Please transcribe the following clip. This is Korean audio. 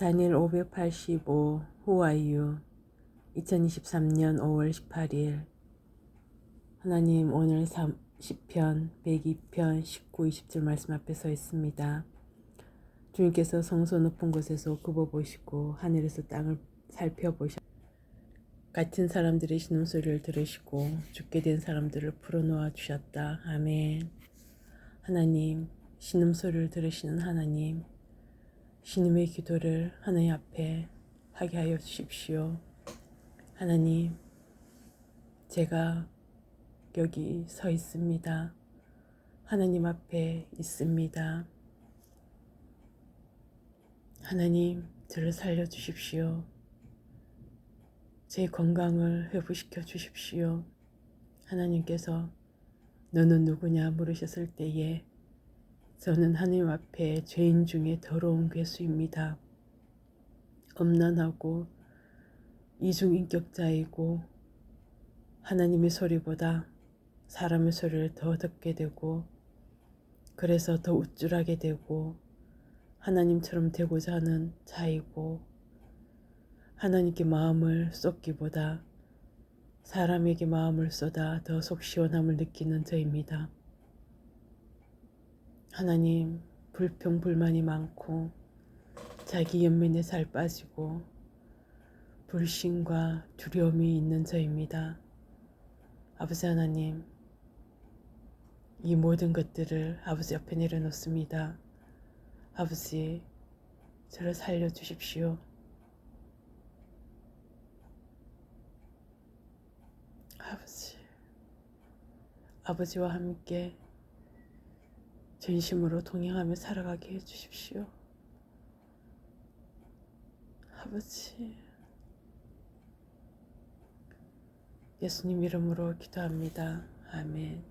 다니엘 585 후아유 2023년 5월 18일 하나님 오늘 10편 102편 19 20절 말씀 앞에 서 있습니다. 주님께서 성소 높은 곳에서 굽어보시고 하늘에서 땅을 살펴보셔 갇힌 사람들의 신음소리를 들으시고 죽게 된 사람들을 풀어놓아 주셨다. 아멘 하나님 신음소리를 들으시는 하나님 신임의 기도를 하나님 앞에 하게 하여 주십시오. 하나님, 제가 여기 서 있습니다. 하나님 앞에 있습니다. 하나님, 저를 살려 주십시오. 제 건강을 회복시켜 주십시오. 하나님께서 너는 누구냐 물으셨을 때에 저는 하나님 앞에 죄인 중에 더러운 괴수입니다. 엄난하고 이중인격자이고 하나님의 소리보다 사람의 소리를 더 듣게 되고 그래서 더 우쭐하게 되고 하나님처럼 되고자 하는 자이고 하나님께 마음을 쏟기보다 사람에게 마음을 쏟아 더 속 시원함을 느끼는 저입니다. 하나님, 불평, 불만이 많고, 자기 연민에 살 빠지고, 불신과 두려움이 있는 저입니다. 아버지 하나님, 이 모든 것들을 아버지 옆에 내려놓습니다. 아버지, 저를 살려주십시오. 아버지, 아버지와 함께 전심으로 동행하며 살아가게 해주십시오. 아버지, 예수님 이름으로 기도합니다. 아멘.